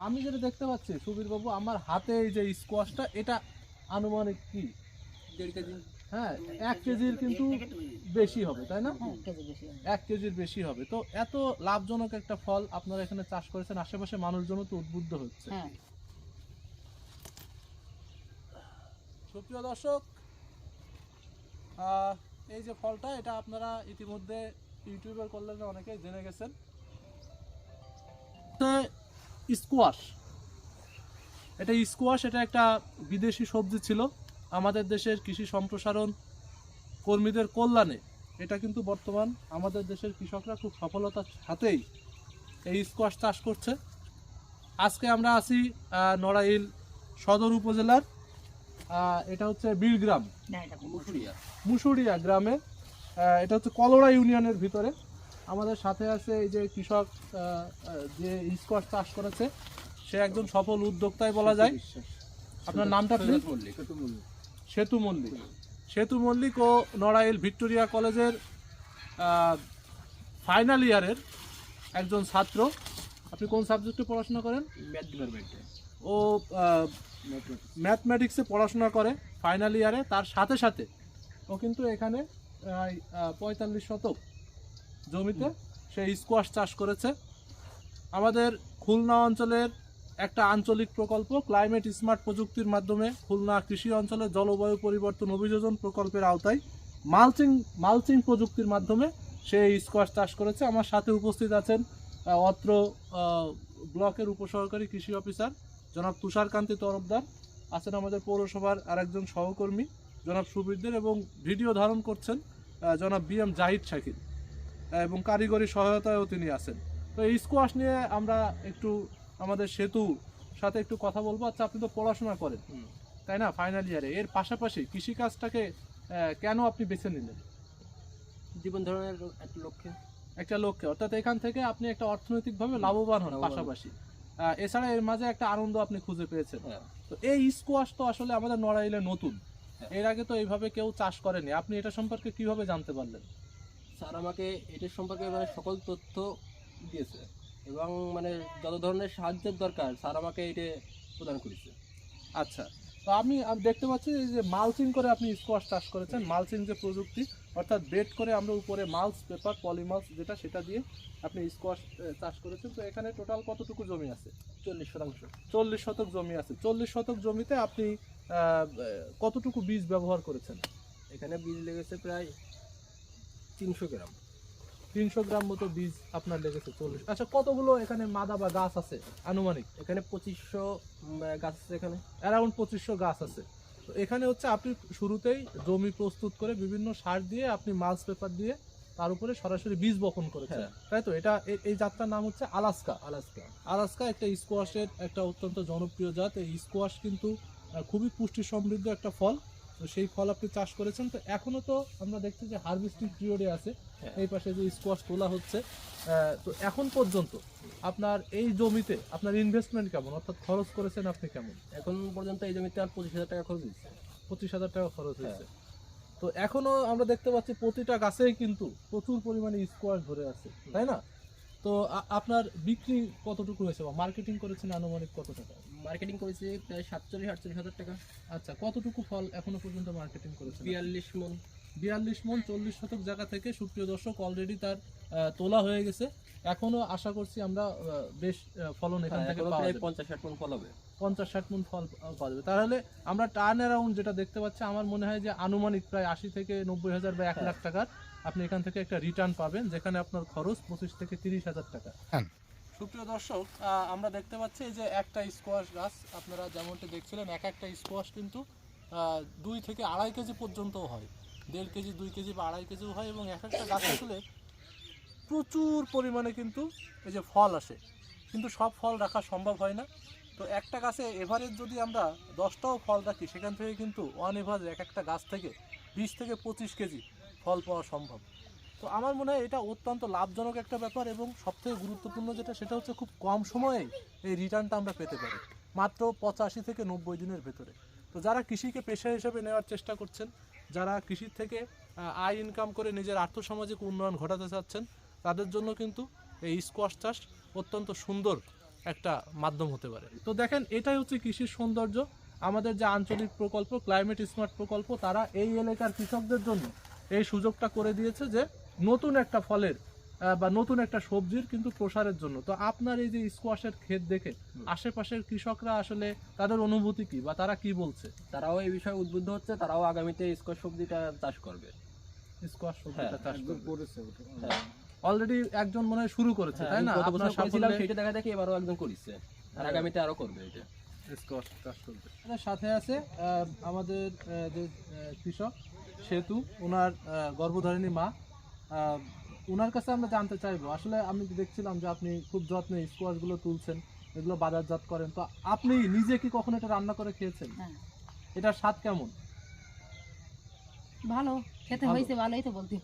আমি যেটা দেখতে পাচ্ছি সুবীর বাবু আমার হাতে এই যে স্কোয়াশটা এটা আনুমানিক কি? দেড় কেজি। হ্যাঁ এক কেজির কিন্তু বেশি হবে তাই না? হ্যাঁ কেজি বেশি হবে। এক কেজির বেশি হবে। তো এত লাভজনক একটা ফল আপনারা এখানে চাষ করেছেন আশেপাশে মানুষজনও তো উদ্বুদ্ধ হচ্ছে। হ্যাঁ। সুপ্রিয় দর্শক আহ, এই যে ফলটা এটা আপনারা ইতিমধ্যে ইউটিউবের কল্যাণে অনেকেই জেনে গেছেন। স্কোয়াশ এটা স্কোয়াশ এটা একটা বিদেশি সবজি ছিল। আমাদের দেশের কৃষি সম্প্রসারণ কর্মীদের কল্যাণে। এটা কিন্তু বর্তমান আমাদের দেশের কৃষকরা খুব সফলতার সাথেই এই স্কোয়াশ চাষ করছে। আজকে আমরা আছি নড়াইল সদর উপজেলার এটা হচ্ছে বীরগ্রাম। মুসুরিয়া। মুসুরিয়া গ্রামে এটা হচ্ছে কলোড়া ইউনিয়নের ভিতরে। আমাদের সাথে আছে এই যে কৃষক যে স্কোয়াশ চাষ করেছে সে একজন সফল উদ্যোক্তাই বলা যায়। আপনার নামটা প্লিজ সেতু মল্লিক। সেতু মল্লিক। ও নড়াইল ভিক্টোরিয়া কলেজের ফাইনাল ইয়ারের একজন ছাত্র। আপনি কোন সাবজেক্টে পড়াশোনা করেন? ম্যাথ ডিপার্টমেন্টে। ও ম্যাথমেটিক্সে পড়াশোনা করে ফাইনাল ইয়ারে তার সাথে সাথে ও কিন্তু এখানে প্রায় পঁয়তাল্লিশ শতক জমিতে সে স্কোয়াশ চাষ করেছে। আমাদের খুলনা অঞ্চলের একটা আঞ্চলিক প্রকল্প ক্লাইমেট স্মার্ট প্রযুক্তির মাধ্যমে খুলনা কৃষি অঞ্চলে জলবায়ু পরিবর্তন অভিযোজন প্রকল্পের আওতায় মালচিং মালচিং প্রযুক্তির মাধ্যমে সে স্কোয়াশ চাষ করেছে। আমার সাথে উপস্থিত আছেন অত্র ব্লকের উপসহকারী কৃষি অফিসার জনাব তুষারকান্তি তরফদার, আছেন আমাদের পৌরসভার আরেকজন সহকর্মী জনাব সুবীরদের এবং ভিডিও ধারণ করছেন জনাব বি এম জাহিদ শাকির এবং কারিগরি সহায়তায়ও তিনি আছেন। তো এই স্কোয়াশ নিয়ে আমরা একটু আমাদের সেতু সাথে একটু কথা বলব। আচ্ছা আপনি তো পড়াশোনা করেন। তাই না? ফাইনাল ইয়ারে এর পাশাপাশি কৃষিকাজটাকে কেন আপনি বেছে নিলেন? জীবন ধারণের একটা লক্ষ্যে। একটা লক্ষ্যে। অর্থাৎ এখান থেকে আপনি একটা অর্থনৈতিকভাবে লাভবান হন পাশাপাশি। এছাড়া এর মাঝে একটা আনন্দ আপনি খুঁজে পেয়েছেন। হ্যাঁ। তো এই স্কোয়াশ তো আসলে আমাদের নড়াইলে নতুন। হ্যাঁ। এর আগে তো এইভাবে কেউ চাষ করেনি। আপনি এটা সম্পর্কে কীভাবে জানতে পারলেন? স্যার আমাকে এটার সম্পর্কে মানে সকল তথ্য দিয়েছে এবং মানে যত ধরনের সাহায্যের দরকার স্যার আমাকে এটা প্রদান করেছে। আচ্ছা তো আমি দেখতে পাচ্ছি যে মালচিং করে আপনি স্কোয়াশ চাষ করেছেন। মালচিং যে প্রযুক্তি অর্থাৎ বেড করে আমরা উপরে মালস পেপার পলিমালস যেটা সেটা দিয়ে আপনি স্কোয়াশ চাষ করেছেন। তো এখানে টোটাল কতটুকু জমি আছে? চল্লিশ শতাংশ। চল্লিশ শতক জমি আছে। চল্লিশ শতক জমিতে আপনি কতটুকু বীজ ব্যবহার করেছেন? এখানে বীজ লেগেছে প্রায় তিনশো গ্রাম। তিনশো গ্রাম মতো বীজ আপনার লেগেছে চল্লিশ। আচ্ছা কতগুলো এখানে মাদা বা গাছ আছে? আনুমানিক। এখানে পঁচিশশো গাছ আছে এখানে। অ্যারাউন্ড পঁচিশশো গাছ আছে। তো এখানে হচ্ছে আপনি শুরুতেই জমি প্রস্তুত করে বিভিন্ন সার দিয়ে আপনি মালস পেপার দিয়ে তার উপরে সরাসরি বীজ বপন করেছেন। হ্যাঁ। তাই তো? এটা এই জাতটার নাম হচ্ছে আলাস্কা। আলাস্কা। আলাস্কা একটা স্কোয়াশের একটা অত্যন্ত জনপ্রিয় জাত। এই স্কোয়াশ কিন্তু খুবই পুষ্টি সমৃদ্ধ একটা ফল। তো সেই ফল আপনি চাষ করেছেন তো এখনও তো আমরা দেখছি যে হারভেস্টিং পিরিয়ডে আছে। হ্যাঁ। এই পাশে যে স্কোয়াশ তোলা হচ্ছে তো এখন পর্যন্ত আপনার এই জমিতে আপনার ইনভেস্টমেন্ট কেমন? অর্থাৎ খরচ করেছেন আপনি কেমন? এখন পর্যন্ত এই জমিতে আর পঁচিশ হাজার টাকা খরচ দিচ্ছে পঁচিশ হাজার টাকা খরচ হ্যাঁ। হয়েছে। তো এখনও আমরা দেখতে পাচ্ছি প্রতিটা গাছেই কিন্তু প্রচুর পরিমাণে স্কোয়াশ ধরে আছে তাই না? তো আপনার বিক্রি কতটুকু হয়েছে বা মার্কেটিং করেছেন আনুমানিক কত টাকা? মার্কেটিং করেছি প্রায় সাতচল্লিশ আটচল্লিশ হাজার টাকা। আচ্ছা কতটুকু ফল এখনও পর্যন্ত মার্কেটিং করেছেন বিয়াল্লিশ মন। বিয়াল্লিশ মন চল্লিশ শতক জায়গা থেকে সুপ্রিয় দর্শক অলরেডি তার তোলা হয়ে গেছে। এখনও আশা করছি আমরা আহ, বেশ ফলন এখান হ্যাঁ, থেকে পাওয়া পঞ্চাশ ষাট মন ফল হবে। পঞ্চাশ ষাট মন ফল পাওয়া যাবে। তাহলে আমরা টার্ন অ্যারাউন্ড যেটা দেখতে পাচ্ছি আমার মনে হয় যে আনুমানিক প্রায় আশি থেকে নব্বই হাজার বা এক হ্যাঁ। লাখ টাকার আপনি এখান থেকে একটা রিটার্ন পাবেন যেখানে আপনার খরচ পঁচিশ থেকে তিরিশ হাজার টাকা। হ্যাঁ। সুপ্রিয় দর্শক আমরা দেখতে পাচ্ছি যে একটা স্কোয়াশ গাছ, আপনারা যেমনটি দেখছিলেন, এক একটা স্কোয়াশ কিন্তু দুই থেকে আড়াই কেজি পর্যন্তও হয়। দেড় কেজি, দুই কেজি বা আড়াই কেজিও হয় এবং এক একটা গাছ আসলে প্রচুর পরিমাণে কিন্তু এই যে ফল আসে। কিন্তু সব ফল রাখা সম্ভব হয় না। তো একটা গাছে এভারেজ যদি আমরা দশটাও ফল রাখি, সেখান থেকে কিন্তু ওয়ান এভারেজ এক একটা গাছ থেকে বিশ থেকে পঁচিশ কেজি ফল পাওয়া সম্ভব। তো আমার মনে হয় এটা অত্যন্ত লাভজনক একটা ব্যাপার এবং সবথেকে গুরুত্বপূর্ণ যেটা, সেটা হচ্ছে খুব কম সময়েই এই রিটার্নটা আমরা পেতে পারি, মাত্র পঁচাশি থেকে নব্বই দিনের ভেতরে। তো যারা কৃষিকে পেশা হিসেবে নেওয়ার চেষ্টা করছেন, যারা কৃষির থেকে আয় ইনকাম করে নিজের আর্থসামাজিক উন্নয়ন ঘটাতে চাচ্ছেন, তাদের জন্য কিন্তু এই স্কোয়াশ চাষ অত্যন্ত সুন্দর একটা মাধ্যম হতে পারে। তো দেখেন, এটাই হচ্ছে কৃষির সৌন্দর্য। আমাদের যে আঞ্চলিক প্রকল্প ক্লাইমেট স্মার্ট প্রকল্প, তারা এই এলাকার কৃষকদের জন্য এই সুযোগটা করে দিয়েছে যে নতুন একটা ফলের বা নতুন একটা সবজির কিন্তু প্রসারের জন্য। তো আপনার এই যে স্কোয়াশের ক্ষেত দেখে আশেপাশের কৃষকরা আসলে তাদের অনুভূতি কি বা তারা কি বলছে? তারাও এই বিষয়ে উদ্বুদ্ধ হচ্ছে তারাও আগামীতে স্কোয়াশ সবজিটা চাষ করবে। স্কোয়াশ সবজিটা চাষ করবে। হ্যাঁ অলরেডি একজন মনে হয় শুরু করেছে হ্যাঁ, তাই না? আপনার সাফল্যে- সেটা দেখা দেখে এবারও একজন করিচ্ছে আর হ্যাঁ। আগামীতে আরও করবে এটা। স্কোয়াশ চাষ করবে। সাথে আছে আমাদের যে কৃষক সেতু ওনার গর্ভধারিণী মা ওনার কাছে আমরা জানতে চাইব। আসলে আমি দেখছিলাম যে আপনি খুব যত্নে স্কোয়াশগুলো তুলছেন এগুলো বাজারজাত করেন। তো আপনি নিজে কি কখনো এটা রান্না করে খেয়েছেন? হ্যাঁ। এটার স্বাদ কেমন? ভালো। খেতে হয়েছে ভালোই তো বলতে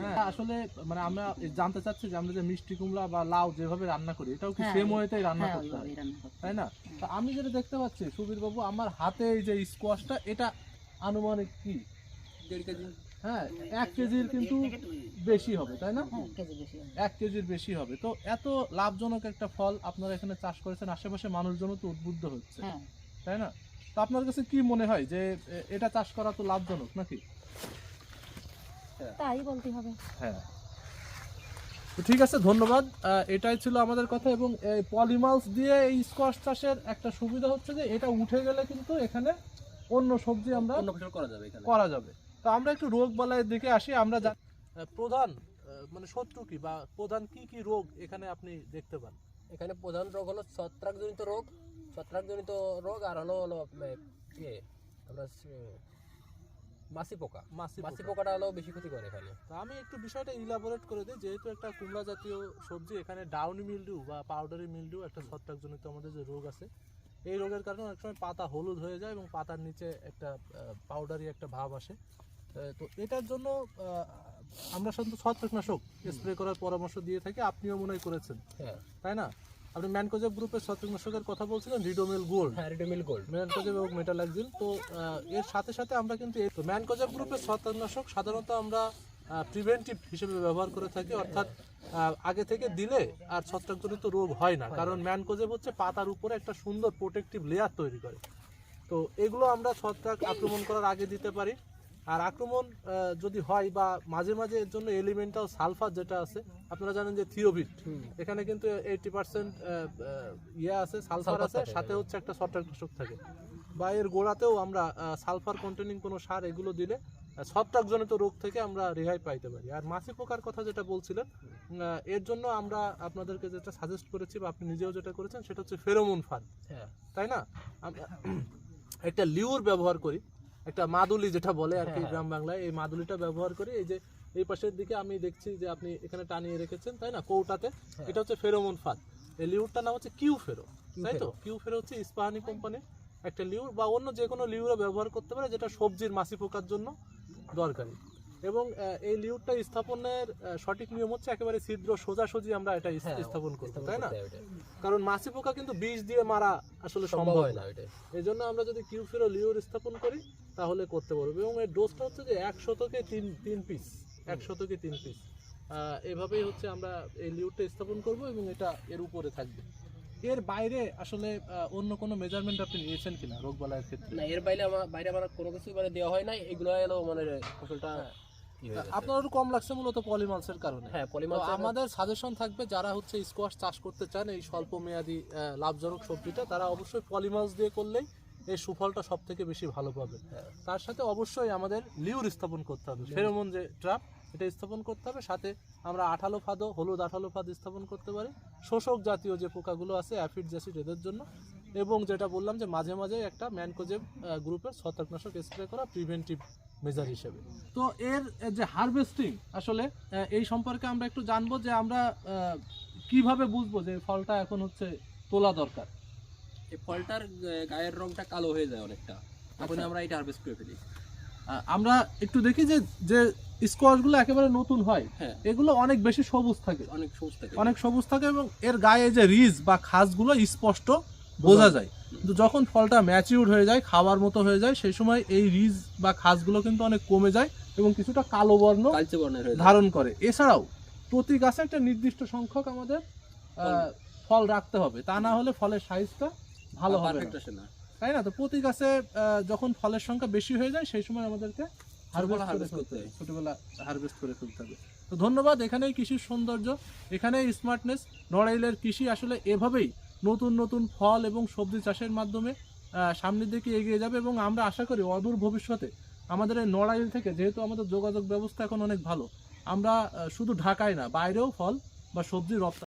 হ্যাঁ আসলে মানে আমরা জানতে চাচ্ছি যে আমরা যে মিষ্টি কুমড়া বা লাউ যেভাবে রান্না করি এটাও কি হ্যাঁ, সেম ওয়েতেই রান্না হ্যাঁ করতে হয়? রান্না করতে তাই না? তো আমি যেটা দেখতে পাচ্ছি সুবীর বাবু আমার হাতে এই যে স্কোয়াশটা এটা আনুমানিক কি? দেড় কেজি। হ্যাঁ এক কেজির কিন্তু বেশি হবে তাই না? হ্যাঁ কেজি বেশি হবে। এক কেজির বেশি হবে। তো এত লাভজনক একটা ফল আপনারা এখানে চাষ করেছেন আশেপাশে মানুষজনও তো উদ্বুদ্ধ হচ্ছে হ্যাঁ। তাই না? তো আপনার কাছে কি মনে হয় যে এটা চাষ করা তো লাভজনক নাকি? তাই বলতে হবে। হ্যাঁ। তো ঠিক আছে ধন্যবাদ। এটাই ছিল আমাদের কথা এবং এই পলিমালস দিয়ে এই স্কোয়াশ চাষের একটা সুবিধা হচ্ছে যে এটা উঠে গেলে কিন্তু এখানে অন্য সবজি আমরা করা যাবে এখানে। করা যাবে। তো আমরা একটু রোগ বালাইয়ের দিকে আসি আমরা প্রধান মানে শত্রু কি বা প্রধান কি কি রোগ এখানে আপনি দেখতে পান? এখানে প্রধান রোগ হলো ছত্রাকজনিত রোগ ছত্রাকজনিত রোগ আর হলো হলো ইয়ে আমরা মাছি পোকা। মাছি মাছি পোকাটা হলো বেশি ক্ষতি করে এখানে। তো আমি একটু বিষয়টা ইলাবোরেট করে দিই যেহেতু একটা কুমড়া জাতীয় সবজি এখানে ডাউনি মিলডিউ বা পাউডারি মিলডিউ একটা ছত্রাকজনিত আমাদের যে রোগ আছে এই রোগের কারণে অনেক সময় পাতা হলুদ হয়ে যায় এবং পাতার নিচে একটা পাউডারি একটা ভাব আসে। তো এটার জন্য আমরা সাধারণত ছত্রাকনাশক স্প্রে করার পরামর্শ দিয়ে থাকি আপনিও মনে করেছেন। হ্যাঁ। তাই না? আপনি ম্যানকোজেব গ্রুপের ছত্রাকনাশকের কথা বলছিলেন রিডোমেল গোল্ড হ্যাঁ রিডোমিল গোল্ড ম্যানকোজেব এবং মেটালাক্সিন তো এর সাথে সাথে আমরা কিন্তু এই- তো ম্যানকোজেব গ্রুপের ছত্রাকনাশক সাধারণত আমরা প্রিভেন্টিভ হিসেবে ব্যবহার করে থাকি অর্থাৎ আগে থেকে দিলে আর ছত্রাকজনিত রোগ হয় না। কারণ ম্যানকোজেব হচ্ছে পাতার উপরে একটা সুন্দর প্রোটেক্টিভ লেয়ার তৈরি করে। তো এগুলো আমরা ছত্রাক আক্রমণ করার আগে দিতে পারি। আর আক্রমণ যদি হয় বা মাঝে মাঝে এর জন্য এলিমেন্টাল সালফার যেটা আছে আপনারা জানেন যে থিওবিট এখানে কিন্তু এইটি পার্সেন্ট ইয়ে আছে সালফার আছে সাথে হ্যাঁ। হচ্ছে একটা ছত্রাকনাশক থাকে। বা এর গোড়াতেও আমরা সালফার কন্টেনিং কোনো সার এগুলো দিলে ছত্রাকজনিত রোগ থেকে আমরা রেহাই পাইতে পারি। আর মাছি পোকার কথা যেটা বলছিলেন এর জন্য আমরা আপনাদেরকে যেটা সাজেস্ট করেছি বা আপনি নিজেও যেটা করেছেন সেটা হচ্ছে ফেরোমন ফান হ্যাঁ। তাই না? একটা লিউর ব্যবহার করি একটা মাদুলি যেটা বলে আর কি হ্যাঁ, গ্রাম বাংলায় এই মাদুলিটা ব্যবহার করি এই যে এই পাশের দিকে আমি দেখছি যে আপনি এখানে টানিয়ে রেখেছেন তাই না? কৌটাতে। হ্যাঁ। এটা হচ্ছে ফেরোমন ফাঁদ। এই লিউরটার নাম হচ্ছে কিউ ফেরো তাই তো। কিউ ফেরো হচ্ছে ইস্পাহানি কোম্পানির একটা লিউর বা অন্য যে কোনো লিউরও ব্যবহার করতে পারে যেটা সবজির মাছি পোকার জন্য দরকারি। এবং এই লিউরটা স্থাপনের সঠিক নিয়ম হচ্ছে একেবারে ছিদ্র সোজাসুজি আমরা এটা হ্যাঁ, স্থাপন স্থাপন তাই না? করতে। কারণ মাছি পোকা কিন্তু বিষ দিয়ে মারা আসলে সম্ভব হয় না না। এই জন্য আমরা যদি কিউফেরো লিউর স্থাপন করি তাহলে করতে পারব। এবং এর ডোজটা হচ্ছে যে এক শতকে তিন তিন পিস এক শতকে তিন পিস এভাবেই হচ্ছে আমরা এই লিওরটা স্থাপন করব এবং এটা এর উপরে থাকবে। এর বাইরে আসলে অন্য কোনো মেজারমেন্ট আপনি নিয়েছেন কিনা রোগবালাইয়ের ক্ষেত্রে? না এর বাইরে আমার বাইরে আমার কোনো কিছু মানে দেওয়া হয় নাই। এগুলো হলো মানে ফসলটা ই আপনার একটু কম লাগছে মূলত পলিমালসের কারণে। হ্যাঁ তো পলিমাল আমাদের সাজেশন থাকবে যারা হচ্ছে স্কোয়াশ চাষ করতে চান এই স্বল্প মেয়াদি লাভজনক সবজিটা তারা অবশ্যই পলিমালস দিয়ে করলেই এই সুফলটা সব থেকে বেশি ভালো পাবে। তার সাথে অবশ্যই আমাদের লিউর স্থাপন করতে হবে। ফেরোমন যে ট্রাপ এটা স্থাপন করতে হবে। সাথে আমরা আঠালো ফাদও হলুদ আঠালো ফাদ স্থাপন করতে পারি। শোষক জাতীয় যে পোকাগুলো আছে অ্যাফিড জ্যাসিড এদের জন্য। এবং যেটা বললাম যে মাঝে মাঝে একটা ম্যানকোজেব গ্রুপের ছত্রাকনাশক স্প্রে করা প্রিভেন্টিভ মেজার হিসেবে। তো এর যে হারভেস্টিং আসলে এই সম্পর্কে আমরা একটু জানব যে আমরা কীভাবে বুঝব যে ফলটা এখন হচ্ছে তোলা দরকার। এই ফলটার গায়ের রংটা কালো হয়ে যায় অনেকটা। তখন আচ্ছা। আমরা এটা হারভেস্ট করে ফেলি। আমরা একটু দেখি যে যে স্কোয়াশগুলো একেবারে নতুন হয় হ্যাঁ। এগুলো অনেক বেশি সবুজ থাকে। অনেক সবুজ থাকে। অনেক সবুজ থাকে এবং এর গায়ে যে রিজ বা খাসগুলো স্পষ্ট বোঝা যায়। কিন্তু যখন ফলটা ম্যাচিউর হয়ে যায় খাওয়ার মতো হয়ে যায় সেই সময় এই রিজ বা খাসগুলো কিন্তু অনেক কমে যায় এবং কিছুটা কালো বর্ণ ধারণ করে। এছাড়াও প্রতি গাছে একটা নির্দিষ্ট সংখ্যক আমাদের ফল। রাখতে হবে। তা না হলে ফলের সাইজটা ভালো হবে না। তাই না? তো প্রতি গাছে যখন ফলের সংখ্যা বেশি হয়ে যায় সেই সময় আমাদেরকে হারভেস্ট করতে হবে। ছোটবেলা হারভেস্ট করে ফেলতে হবে। তো ধন্যবাদ এখানেই কৃষির সৌন্দর্য এখানেই স্মার্টনেস নড়াইলের কৃষি আসলে এভাবেই নতুন নতুন ফল এবং সবজি চাষের মাধ্যমে সামনের দিকে এগিয়ে যাবে এবং আমরা আশা করি অদূর ভবিষ্যতে আমাদের এই নড়াইল থেকে যেহেতু আমাদের যোগাযোগ ব্যবস্থা এখন অনেক ভালো আমরা শুধু ঢাকায় না বাইরেও ফল বা সবজি রপ্তানি